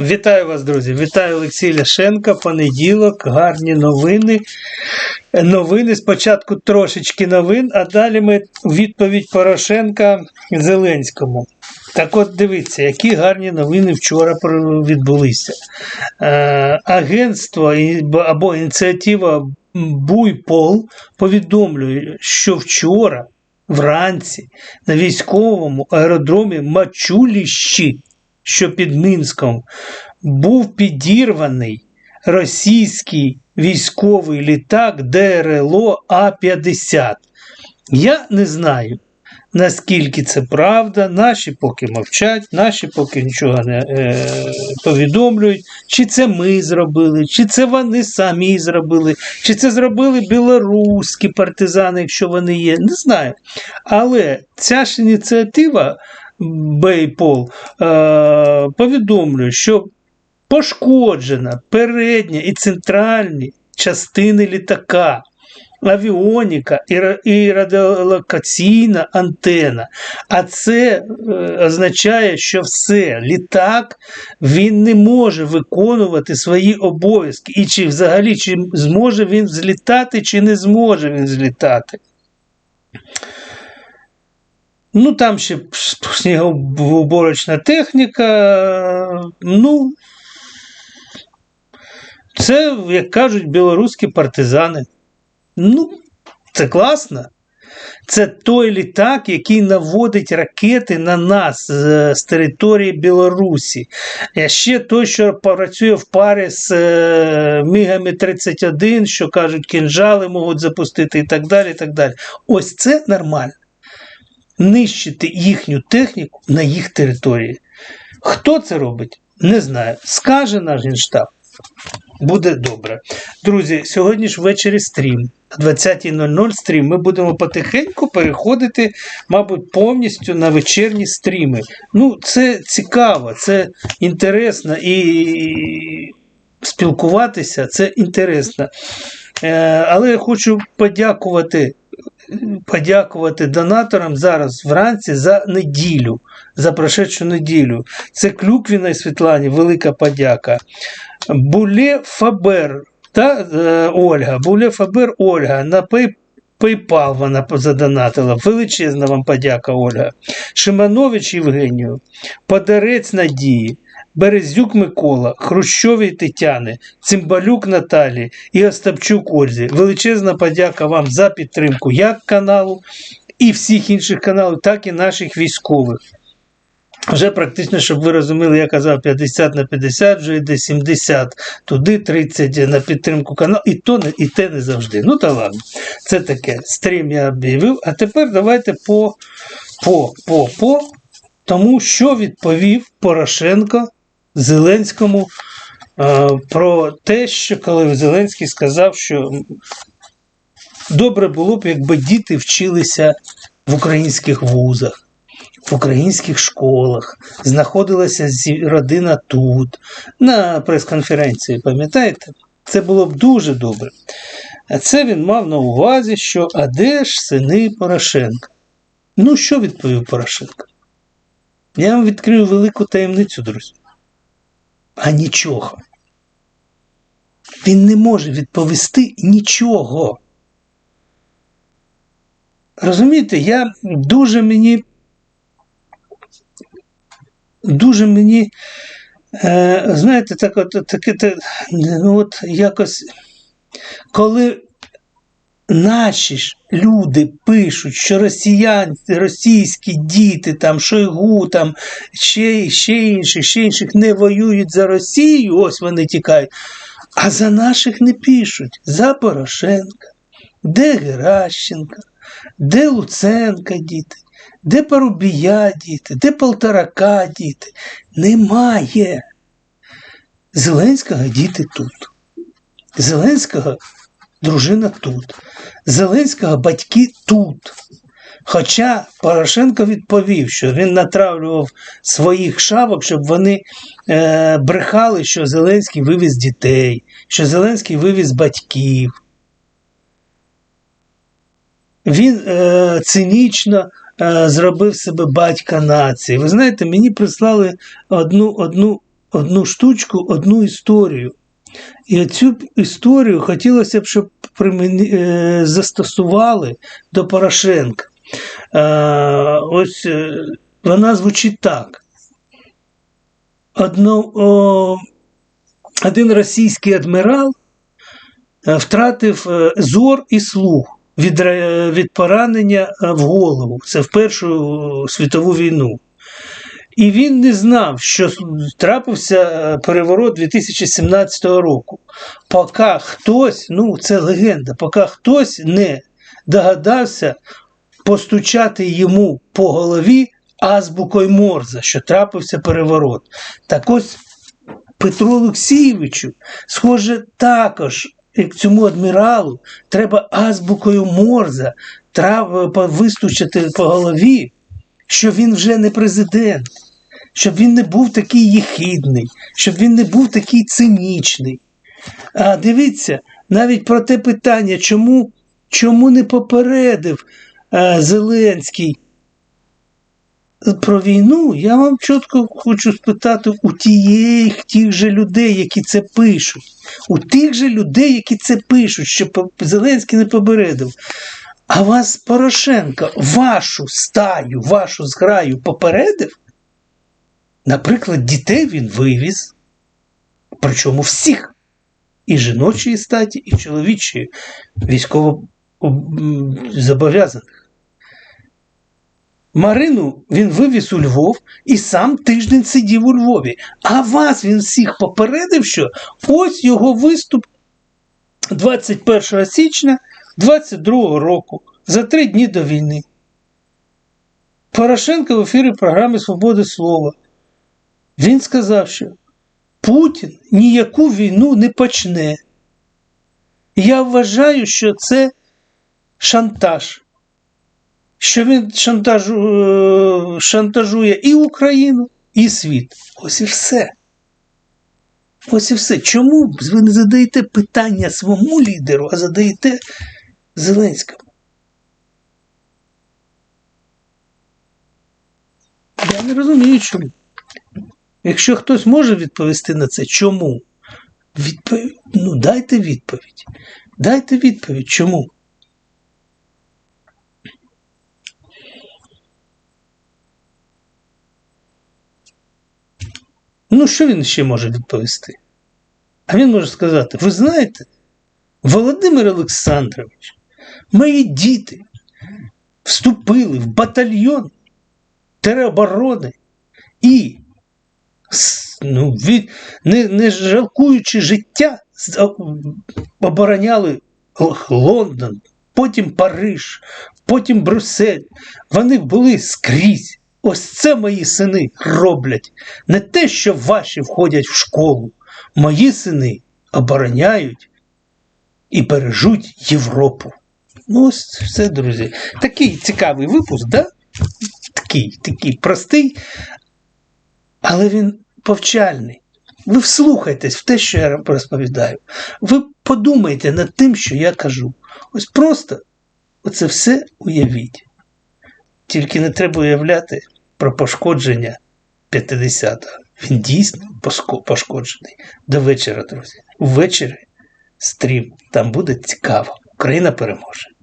Вітаю вас, друзі! Вітаю Олексій Ляшенко. Понеділок, гарні новини. Новини спочатку трошечки новин, а далі ми відповідь Порошенка Зеленському. Так от дивіться, які гарні новини вчора відбулися. Е, агентство або ініціатива Буйпол повідомлює, що вчора вранці на військовому аеродромі Мачуліщі, що під Мінськом, був підірваний російський військовий літак ДРЛО А-50. Я не знаю, наскільки це правда. Наші поки мовчать, наші поки нічого не е, повідомлюють, чи це ми зробили, чи це вони самі зробили, чи це зробили білоруські партизани, якщо вони є. Не знаю. Але ця ж ініціатива Бейпол е, повідомлює, що пошкоджена передня і центральні частини літака. Авіоніка і, ра- радіолокаційна антена. А це е, означає, що все, літак він не може виконувати свої обов'язки. І чи взагалі чи зможе він злітати, чи не зможе він злітати. Ну, там ще снігоуборочна техніка. Ну, це, як кажуть, білоруські партизани. Ну, це класно. Це той літак, який наводить ракети на нас з, з території Білорусі. А ще той, що працює в парі з е, Мігами 31, що кажуть, кінжали можуть запустити і так далі. і так далі. Ось це нормально. Нищити їхню техніку на їх території. Хто це робить? Не знаю. Скаже наш генштаб. Буде добре. Друзі, сьогодні ж ввечері стрім. О 20.00 стрім. Ми будемо потихеньку переходити, мабуть, повністю на вечірні стріми. Ну, це цікаво, це інтересно і спілкуватися це інтересно. Е, але я хочу подякувати. Подякувати донаторам зараз вранці за неділю, за прошедшу неділю. Це Клюквіна Світлані, велика подяка. Буле Фабер та е, Ольга. Буле Фабер Ольга на PayPal вона задонатила. Величезна вам подяка, Ольга. Шиманович Євгенію, Подарець Надії, Березюк Микола, Хрущовій Тетяни, Цимбалюк Наталі і Остапчук Ользі. Величезна подяка вам за підтримку як каналу і всіх інших каналів, так і наших військових. Вже практично, щоб ви розуміли, я казав 50 на 50, вже йде 70 туди, 30 на підтримку каналу, і то і те не завжди. Ну та ладно, це таке. Стрім я об'явив. А тепер давайте по, по, по, по тому, що відповів Порошенко Зеленському е, про те, що коли Зеленський сказав, що добре було б, якби діти вчилися в українських вузах в українських школах, знаходилася родина тут, на прес-конференції, пам'ятаєте? Це було б дуже добре. А це він мав на увазі, що а де ж сини Порошенка? Ну, що відповів Порошенко? Я вам відкрию велику таємницю, друзі. А нічого. Він не може відповісти нічого. Розумієте, я дуже мені дуже мені, е, знаєте, так от, таке, так, ну от якось, коли наші ж люди пишуть, що росіян, російські діти, там, Шойгу, там, ще, ще інших, ще інших не воюють за Росію, ось вони тікають, а за наших не пишуть, за Порошенка, де Геращенка, де Луценка діти. Де Парубія діти, де Полторака діти? Немає. Зеленського діти тут. Зеленського дружина тут. Зеленського батьки тут. Хоча Порошенко відповів, що він натравлював своїх шавок, щоб вони е, брехали, що Зеленський вивіз дітей, що Зеленський вивіз батьків. Він е, цинічно е, зробив себе батька нації. Ви знаєте, мені прислали одну, одну одну штучку, одну історію. І цю історію хотілося б, щоб е, застосували до Порошенка. Е, ось е, вона звучить так. Одно, один російський адмірал втратив зор і слух від, від поранення в голову. Це в Першу світову війну. І він не знав, що трапився е, переворот 2017 року. Поки хтось, ну це легенда, поки хтось не догадався постучати йому по голові азбукою Морза, що трапився переворот. Так ось Петру Олексійовичу, схоже, також, як цьому адміралу, треба азбукою Морза вистучити по голові, що він вже не президент, щоб він не був такий єхидний, щоб він не був такий цинічний. А дивіться, навіть про те питання, чому, чому не попередив е, Зеленський про війну, я вам чітко хочу спитати у тієї тих же людей, які це пишуть, у тих же людей, які це пишуть, що Зеленський не попередив. А вас Порошенко, вашу стаю, вашу зграю попередив? Наприклад, дітей він вивіз, причому всіх, і жіночої статі, і чоловічої військово зобов'язаних. Марину він вивіз у Львов і сам тиждень сидів у Львові. А вас він всіх попередив, що ось його виступ 21 січня 22 року, за три дні до війни. Порошенко в ефірі програми Свободи Слова. Він сказав, що Путін ніяку війну не почне. Я вважаю, що це шантаж що він шантажу, е, шантажує і Україну, і світ. Ось і все. Ось і все. Чому ви не задаєте питання своєму лідеру, а задаєте Зеленському? Я не розумію, чому. Якщо хтось може відповісти на це, чому? Відповідь, ну дайте відповідь. Дайте відповідь, чому? Ну, що він ще може відповісти? А він може сказати: ви знаєте, Володимир Олександрович, мої діти вступили в батальйон тероборони і, ну, від, не, не жалкуючи життя, обороняли Лондон, потім Париж, потім Брюссель. Вони були скрізь. Ось це мої сини роблять. Не те, що ваші входять в школу. Мої сини обороняють і бережуть Європу. Ну, ось все, друзі. Такий цікавий випуск, да? Такий, такий простий, але він повчальний. Ви вслухайтесь в те, що я розповідаю. Ви подумайте над тим, що я кажу. Ось просто оце все уявіть. Тільки не треба уявляти про пошкодження 50-го. Він дійсно пошкоджений. До вечора, друзі. Ввечері стрім. Там буде цікаво. Україна переможе.